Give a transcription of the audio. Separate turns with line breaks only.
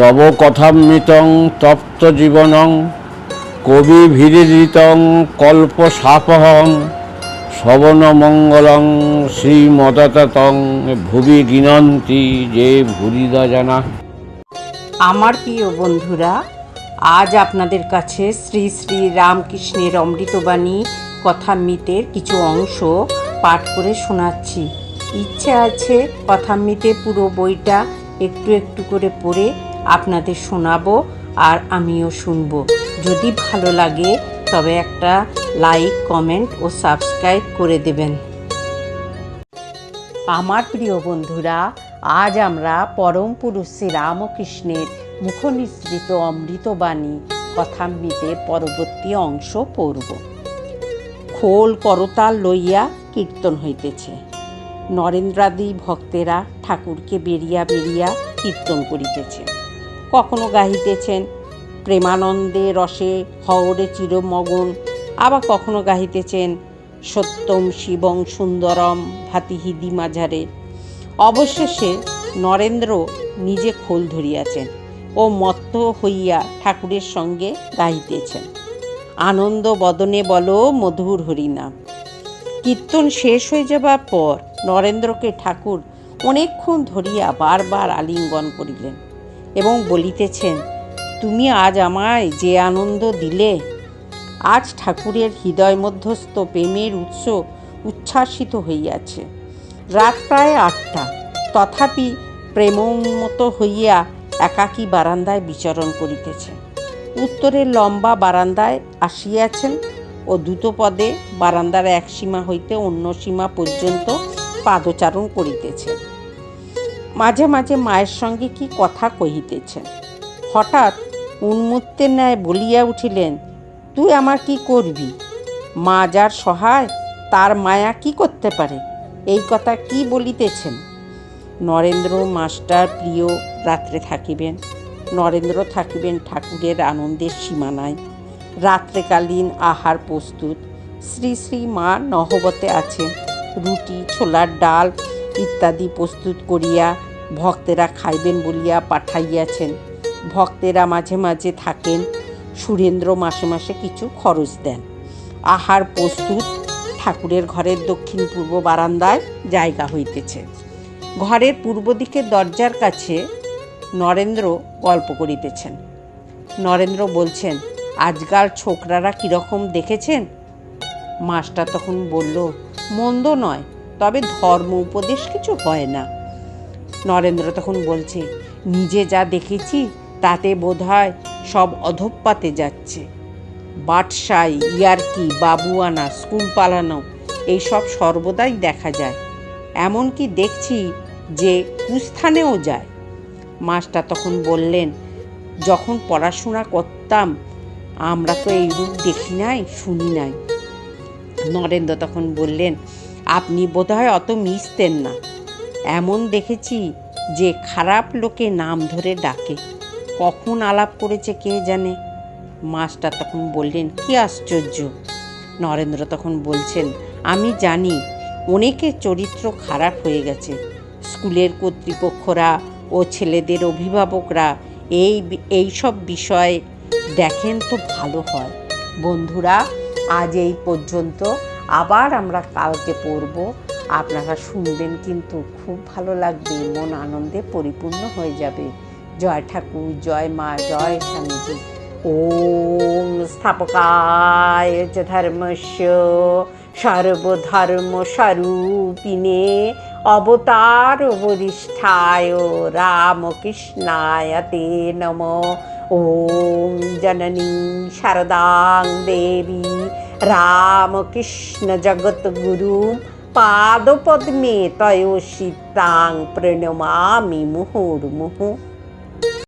তব কথামৃতং তপ্ত জীবনং, কবি ভিরিতং কল্প সাপহং শবন মঙ্গলং শ্রীমদতং ভুবি গিনন্তি, যে ভুরিদা জানা।
আমার প্রিয় বন্ধুরা, আজ আপনাদের কাছে শ্রী শ্রী রামকৃষ্ণের অমৃতবাণী কথামৃতের কিছু অংশ পাঠ করে শোনাচ্ছি। ইচ্ছে আছে কথামৃতে পুরো বইটা একটু একটু করে পড়ে আপনাদের শোনাবো আর আমিও শুনব। যদি ভালো লাগে, তবে একটা লাইক, কমেন্ট ও সাবস্ক্রাইব করে দেবেন। আমার প্রিয় বন্ধুরা, আজ আমরা পরম পুরুষ শ্রী রামকৃষ্ণের মুখনিসৃত অমৃতবাণী কথামৃতের পরবর্তী অংশ পড়ব। খোল করতাল লইয়া কীর্তন হইতেছে। নরেন্দ্রাদি ভক্তেরা ঠাকুরকে বেরিয়া বেরিয়া কীর্তন করিতেছে। কখনো গাহিতেছেন, প্রেমানন্দে রসে হওরে চিরমগন, আবার কখনো গাহিতেছেন, সত্যম শিবং সুন্দরম ভাতিহিদি মাঝারে। অবশেষে নরেন্দ্র নিজে খোল ধরিয়াছেন ও মত্ত হইয়া ঠাকুরের সঙ্গে গাইতেছেন আনন্দ বদনে বলো মধুর হরিনাম কীর্তন শেষ হয়ে যাবার পর নরেন্দ্রকে ঠাকুর অনেকক্ষণ ধরিয়া বারবার আলিঙ্গন করিলেন। এবং বলিতেছেন, তুমি আজ আমায় যে আনন্দ দিলে, আজ ঠাকুরের হৃদয় মধ্যস্থ প্রেমের উৎস উচ্ছ্বাসিত হইয়াছে। রাত প্রায় আটটা। তথাপি প্রেমোন্মত হইয়া একাকী বারান্দায় বিচরণ করিতেছে। উত্তরের লম্বা বারান্দায় আসিয়াছেন ও দ্রুতপদে বারান্দার এক সীমা হইতে অন্য সীমা পর্যন্ত পাদচারণ করিতেছে। মাঝে মাঝে মায়ের সঙ্গে কি কথা কহিতেছেন হঠাৎ উন্মত্তের ন্যায় বলিয়া উঠিলেন, তুই আমার কি করবি? মা যার সহায়, তার মায়া কি করতে পারে? এই কথা কি বলিতেছেন? নরেন্দ্র মাস্টার প্রিয় রাত্রে থাকিবেন, নরেন্দ্র থাকিবেন ঠাকুরের আনন্দের সীমানায় রাত্রেকালীন আহার প্রস্তুত। শ্রী শ্রী মা নহবতে আছেন, রুটি, ছোলার ডাল ইত্যাদি প্রস্তুত করিয়া ভক্তেরা খাইবেন বলিয়া পাঠাইয়াছেন। ভক্তেরা মাঝে মাঝে থাকেন, সুরেন্দ্র মাসে মাসে কিছু খরচ দেন। আহার প্রস্তুত, ঠাকুরের ঘরের দক্ষিণ পূর্ব বারান্দায় জায়গা হইতেছে। ঘরের পূর্ব দিকের দরজার কাছে নরেন্দ্র গল্প করিতেছেন। নরেন্দ্র বলছেন, আজকাল ছোকরারা কীরকম দেখেছেন? মাস্টার তখন বলল, মন্দ নয় তবে ধর্ম উপদেশ কিছু হয় না। নরেন্দ্র তখন বলছে, নিজে যা দেখেছি, তাতে বোধহয় সব অধঃপাতে যাচ্ছে। বাটসাই ইয়ার্কি, বাবুয়ানা স্কুল পালানো এইসব সর্বদাই দেখা যায়। এমনকি দেখছি যে কুস্থানেও যায়। মাস্টার তখন বললেন, যখন পড়াশোনা করতাম, আমরা তো এই রূপ দেখি নাই, শুনি নাই। নরেন্দ্র তখন বললেন আপনি বোধহয় অত মিশতেন না। এমন দেখেছি যে খারাপ লোকে নাম ধরে ডাকে। কখন আলাপ করেছে কে জানে? মাস্টার তখন বললেন, কি আশ্চর্য! নরেন্দ্র তখন বলছেন, আমি জানি অনেকের চরিত্র খারাপ হয়ে গেছে। স্কুলের কর্তৃপক্ষরা ও ছেলেদের অভিভাবকরা এই এই সব বিষয়ে দেখেন তো ভালো হয়। বন্ধুরা, আজ এই পর্যন্ত। আবার আমরা কালকে পড়ব। আপনারা শুনবেন কিন্তু খুব ভালো লাগবে, মন আনন্দে পরিপূর্ণ হয়ে যাবে। জয় ঠাকুর, জয় মা, জয় স্বামীজি। ওম স্থাপকায় ধর্মস্য সর্বধর্ম স্বরূপিণে অবতার বরিষ্ঠায় রামকৃষ্ণায় তে নম। ওম জননী শারদাং দেবী জগৎগুরু পাদপদ্মে তয়োষিতাং প্রণমামি মুহুর্মুহু